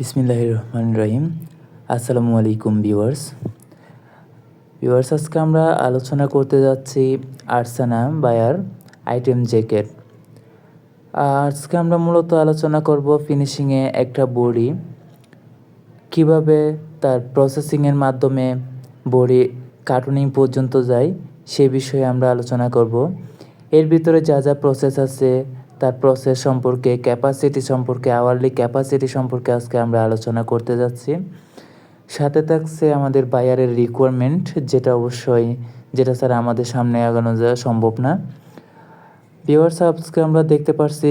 বিসমিল্লাহ রহমান রহিম। আসসালামু আলাইকুম, ভিউয়ার্স। ভিউয়ার্স, আজকে আমরা আলোচনা করতে যাচ্ছি আরসানা বায়ার আইটেম জ্যাকেট। আজকে আমরা মূলত আলোচনা করব ফিনিশিংয়ে একটা বড়ি। কীভাবে তার প্রসেসিংয়ের মাধ্যমে বড়ি কার্টুনিং পর্যন্ত যায় সে বিষয়ে আমরা আলোচনা করব। এর ভিতরে যা যা প্রসেস আছে তার প্রসেস সম্পর্কে ক্যাপাসিটি সম্পর্কে আওয়ারলি ক্যাপাসিটি সম্পর্কে আজকে আমরা আলোচনা করতে যাচ্ছি। সাথে থাকছে আমাদের বায়ারের রিকোয়ারমেন্ট যেটা অবশ্যই, যেটা স্যার আমাদের সামনে আগানো যাওয়া সম্ভব না। ভিওয়ার্স আজকে আমরা দেখতে পারছি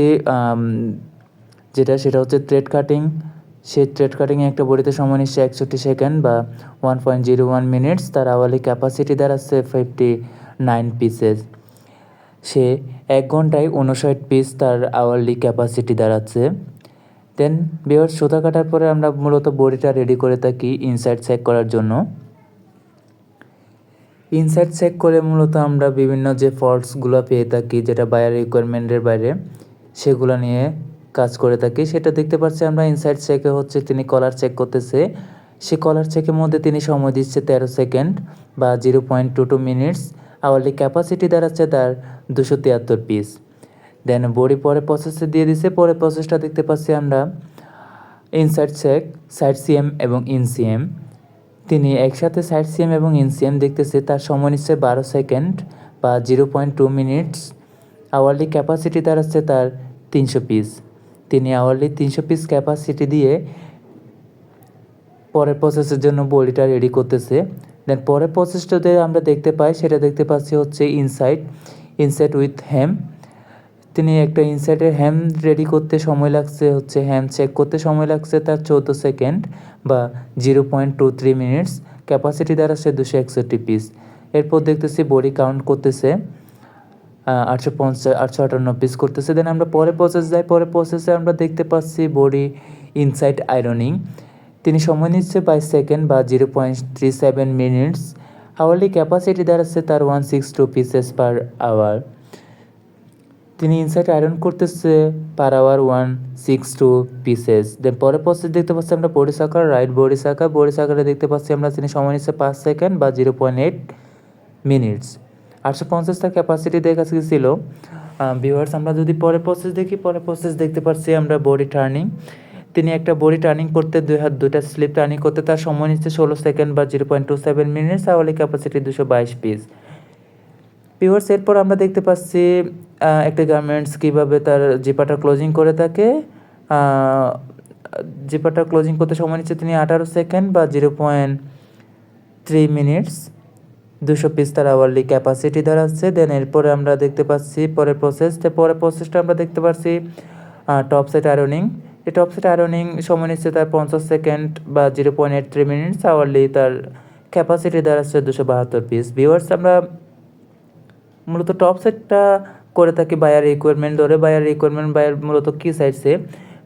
যেটা, সেটা হচ্ছে ট্রেড কাটিং সেই ট্রেড কাটিংয়ে একটা বড়িতে সময় নিচ্ছে একষট্টি সেকেন্ড বা one point zero one minutes তার আওয়ারলি ক্যাপাসিটি দাঁড়াচ্ছে ফিফটি নাইন পিসেস সে এক ঘন্টায় উনষাট পিস তার আওয়ারলি ক্যাপাসিটি দাঁড়াচ্ছে। দেন বিয়ার সুতা কাটার পরে আমরা মূলত বডিটা রেডি করে থাকি ইনসাইড চেক করার জন্য। ইনসাইড চেক করে মূলত আমরা বিভিন্ন যে ফল্টসগুলো পেয়ে থাকি, যেটা বায়ার রিকোয়ারমেন্টের বাইরে, সেগুলো নিয়ে কাজ করে থাকি। সেটা দেখতে পাচ্ছি আমরা ইনসাইড চেকে হচ্ছে তিনি কলার চেক করতেছে। সে কলার চেকের মধ্যে তিনি সময় দিচ্ছে তেরো সেকেন্ড বা zero point two two minutes hourly capacity দাঁড়াচ্ছে তার দুশো তিয়াত্তর পিস দেন বডি পরে প্রসেসে দিয়ে দিছে, পরে প্রসেসটা দেখতে পাচ্ছি আমরা ইনসাইড চেক সাইড সিএম এবং ইনসিএম তিনি একসাথে সাইড সিএম এবং ইনসিএম দেখতেছে, তার সময় নিচ্ছে বারো সেকেন্ড বা zero point two minutes hourly capacity দাঁড়াচ্ছে তার তিনশো পিস তিনি আওয়ারলি তিনশো পিস ক্যাপাসিটি দিয়ে পরের প্রসেসের জন্য বডিটা রেডি করতেছে। দেন পরের প্রসেসটাতে আমরা দেখতে পাই, সেটা দেখতে পাচ্ছি হচ্ছে ইনসাইট ইনসাইট উইথ হ্যাম তিনি একটা ইনসাইডের হ্যাম রেডি করতে সময় লাগছে, হচ্ছে হ্যাম চেক করতে সময় লাগছে তার চৌদ্দ সেকেন্ড বা zero point two three minutes capacity দ্বারা সে দুশো একষট্টি পিস এরপর দেখতেছি বডি কাউন্ট করতেছে আটশো পঞ্চাশ, আটশো আটান্ন পিস করতেছে। দেন আমরা পরে প্রসেস যাই পরে প্রসেসে আমরা দেখতে পাচ্ছি বডি ইনসাইড আয়রনিং তিনি সময় নিচ্ছে বাইশ সেকেন্ড বা zero point three seven minutes. Hourly capacity দাঁড়াচ্ছে তার one six two pieces per hour তিনি ইনসাইড আয়রন করতেছে per hour one six two pieces then পরে প্রসেস দেখতে পাচ্ছি আমরা বডি সাকার রাইট বডি সাকারে দেখতে পাচ্ছি আমরা তিনি সময় নিচ্ছে পাঁচ সেকেন্ড বা জিরো পয়েন্ট এইট মিনিটস। আটশো পঞ্চাশটা ক্যাপাসিটি দেখা ছিল। ভিউয়ার্স আমরা যদি পরে প্রসেস দেখি পরে প্রসেস দেখতে পাচ্ছি আমরা বডি টার্নিং তিনি একটা বডি টার্নিং করতে দুই হাত, দুইটা স্লিপ টার্নিং করতে তার সময় নিচ্ছে ষোলো সেকেন্ড বা zero point two seven minutes তাহলে ক্যাপাসিটি দুশো বাইশ পিস পিওর্স এরপর আমরা দেখতে পাচ্ছি একটা গার্মেন্টস কীভাবে তার জিপাটা ক্লোজিং করে থাকে। জিপাটা ক্লোজিং করতে সময় নিচ্ছে তিনি আঠারো সেকেন্ড বা জিরো পয়েন্ট থ্রি মিনিটস দুশো পিস তার আওয়ারলি ক্যাপাসিটি দাঁড়াচ্ছে দেন এরপরে আমরা দেখতে পাচ্ছি, পরের প্রসেস পরের প্রসেসটা আমরা দেখতে পাচ্ছি টপ সেট আয়রনিং এই টপ সেট আয়রনিং সময় নিচ্ছে তার পঞ্চাশ সেকেন্ড বা zero point eight three minutes hourly তার ক্যাপাসিটি দাঁড়াচ্ছে দুশো বাহাত্তর পিস ভিওয়ার্স আমরা মূলত টপ সেটটা করে থাকি বায়ার রিকোয়ারমেন্ট ধরে। বায়ার রিকোয়ারমেন্ট বায়ার মূলত কী চাইছে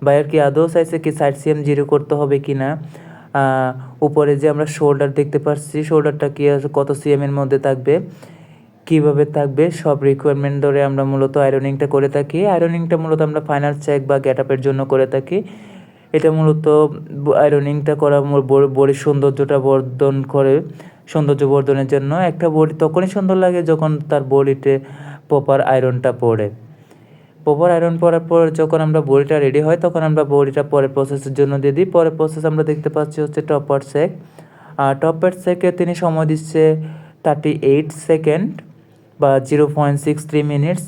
বায়ার কি আদৌ চাইছে কি সাইড সিএম জিরো করতে হবে কি না? উপরে যে আমরা শোল্ডার দেখতে পাচ্ছি শোল্ডারটা কি কত সিএম এর মধ্যে থাকবে? কীভাবে থাকবে, সব রিকোয়ারমেন্ট ধরে আমরা মূলত আয়রনিংটা করে থাকি। আয়রনিংটা মূলত আমরা ফাইনাল চেক বা গ্যাট আপের জন্য করে থাকি। এটা মূলত আয়রনিংটা করা বডির সৌন্দর্যটা বর্ধন করে, সৌন্দর্য বর্ধনের জন্য। একটা বডি তখনই সুন্দর লাগে যখন তার বডিতে প্রপার আয়রনটা পড়ে। প্রপার আয়রন পরার পর যখন আমরা বডিটা রেডি হয়, তখন আমরা বডিটা পরের প্রসেসের জন্য দিয়ে দিই। পরের প্রসেস আমরা দেখতে পাচ্ছি হচ্ছে টপার সেক আর টপার সেকে তিনি সময় দিচ্ছে থার্টি এইট সেকেন্ড বা zero point six three minutes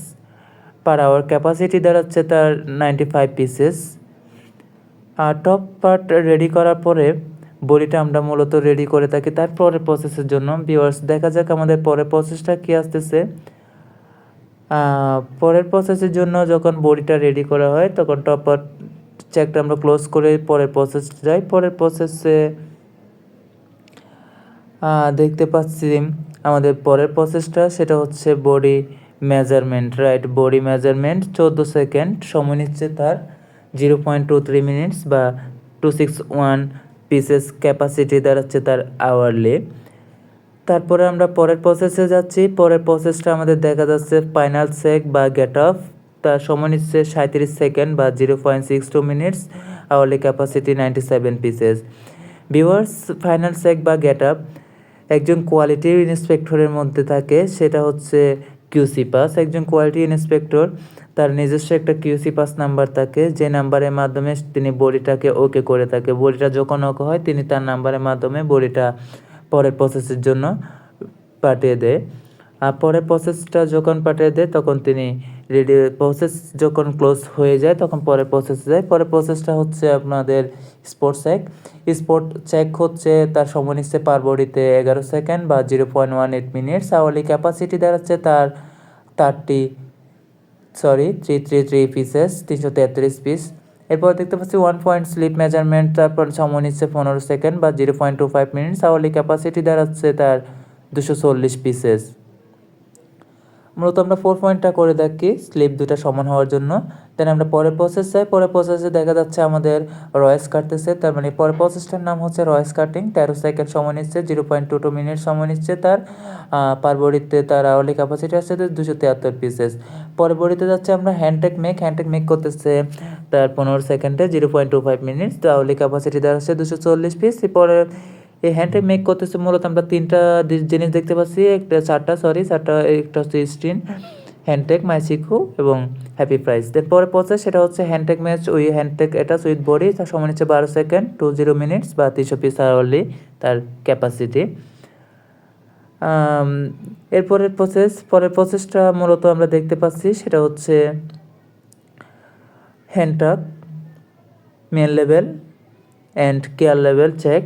per hour capacity দাঁড়াচ্ছে তার নাইনটি ফাইভ পিসেস আর টপ পার্ট রেডি করার পরে বডিটা আমরা মূলত রেডি করে থাকি তার পরের প্রসেসের জন্য। ভিওয়ার্স দেখা যাক আমাদের পরের প্রসেসটা কী আসতেছে। পরের প্রসেসের জন্য যখন বডিটা রেডি করা হয়, তখন টপার চেকটা আমরা ক্লোজ করে পরের প্রসেস যাই। পরের প্রসেসে দেখতে পাচ্ছি আমাদের পরের প্রসেসটা সেটা হচ্ছে body measurement right body measurement চোদ্দ সেকেন্ড সময় নিচ্ছে তার zero point two three minutes বা two six one pieces capacity দাঁড়াচ্ছে তার আওয়ারলি তারপরে আমরা পরের প্রসেসে যাচ্ছি। পরের প্রসেসটা আমাদের দেখা যাচ্ছে ফাইনাল সেক বা গেট অফ তার সময় নিচ্ছে সাঁত্রিশ সেকেন্ড বা zero point six two minutes hourly capacity ninety seven pieces viewers final check বা গেট আপ একজন কোয়ালিটি ইন্সপেক্টরের মধ্যে থাকে, সেটা হচ্ছে কিউসি পাস একজন কোয়ালিটি ইন্সপেক্টর তার নিজস্ব একটা কিউসি পাস নাম্বার থাকে, যে নাম্বারের মাধ্যমে তিনি বডিটাকে ওকে করে থাকে। বডিটা যখন ওকে হয়, তিনি তার নাম্বারের মাধ্যমে বডিটা পরের প্রসেসের জন্য পাঠিয়ে দেয়। আর পরের প্রসেসটা যখন পাঠিয়ে দেয়, তখন তিনি রেডি প্রসেস যখন ক্লোজ হয়ে যায়, তখন পরের প্রসেসে যায়। পরের প্রসেসটা হচ্ছে আপনাদের স্পোর্টস চেক স্পোর্ট চেক হচ্ছে তার সময় নিচ্ছে পার বডিতে এগারো সেকেন্ড বা zero point one eight minutes hourly capacity দাঁড়াচ্ছে তার thirty sorry three three three pieces তিনশো তেত্রিশ পিস এরপর দেখতে পাচ্ছি ওয়ান পয়েন্ট স্লিপ মেজারমেন্ট তারপর সময় নিচ্ছে পনেরো সেকেন্ড বা zero point two five minutes hourly capacity দাঁড়াচ্ছে তার দুশো চল্লিশ পিসেস মূলত আমরা ফোর পয়েন্টটা করে দেখি স্লিপ দুটা সমান হওয়ার জন্য। দেন আমরা পরের প্রসেস চাই, পরের প্রসেসে দেখা যাচ্ছে আমাদের রয়েস কাটতেছে, তার মানে পরের প্রসেসটার নাম হচ্ছে রয়েস কাটিং তেরো সেকেন্ড সময় নিচ্ছে zero point two two minute সময় নিচ্ছে তার পারবড়িতে তার আওয়ারলি ক্যাপাসিটি আসছে দুশো তিয়াত্তর পিসেস পরের বডিতে যাচ্ছে আমরা হ্যান্ডটেক মেক হ্যান্ডটেক মেক করতেছে তার পনেরো সেকেন্ডে zero point two five minutes তো আওয়ারলি ক্যাপাসিটি দেওয়া হচ্ছে দুশো চল্লিশ পিস পরে এই হ্যান্ডটেক মেক করতেছে মূলত আমরা তিনটা জিনিস দেখতে পাচ্ছি। একটা চারটা সরি চারটা, একটা হচ্ছে স্টিন হ্যান্ডটেক মাইসিকু এবং হ্যাপি প্রাইস দেন পরে প্রসেস সেটা হচ্ছে হ্যান্ডটেক ম্যাচ ওই হ্যান্ডটেক এটা উইথ বডি তার সময় নিচ্ছে বারো সেকেন্ড টু জিরো মিনিটস বা তিনশো পিস আওয়ারলি তার ক্যাপাসিটি এরপরের প্রসেস পরের প্রসেসটা মূলত আমরা দেখতে পাচ্ছি, সেটা হচ্ছে hand tack main level and care level check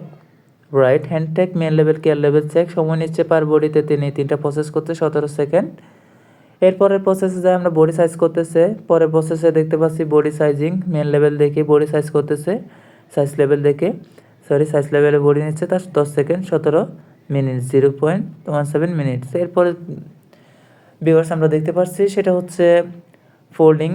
right hand tack main level care level check সময় নিচ্ছে পার বডিতে তিনি তিনটা প্রসেস করতে সতেরো সেকেন্ড এরপরের প্রসেসে যাই আমরা বডি সাইজ করতেছে। পরের প্রসেসে দেখতে পাচ্ছি বডি সাইজিং মেন লেভেল দেখে বডি সাইজ করতেছে। সাইজ লেভেল দেখে সরি সাইজ লেভেলে বডি নিচ্ছে, তার দশ সেকেন্ড সতেরো minute zero point one seven minutes এরপরে ভিউয়ার্স আমরা দেখতে পাচ্ছি, সেটা হচ্ছে ফোল্ডিং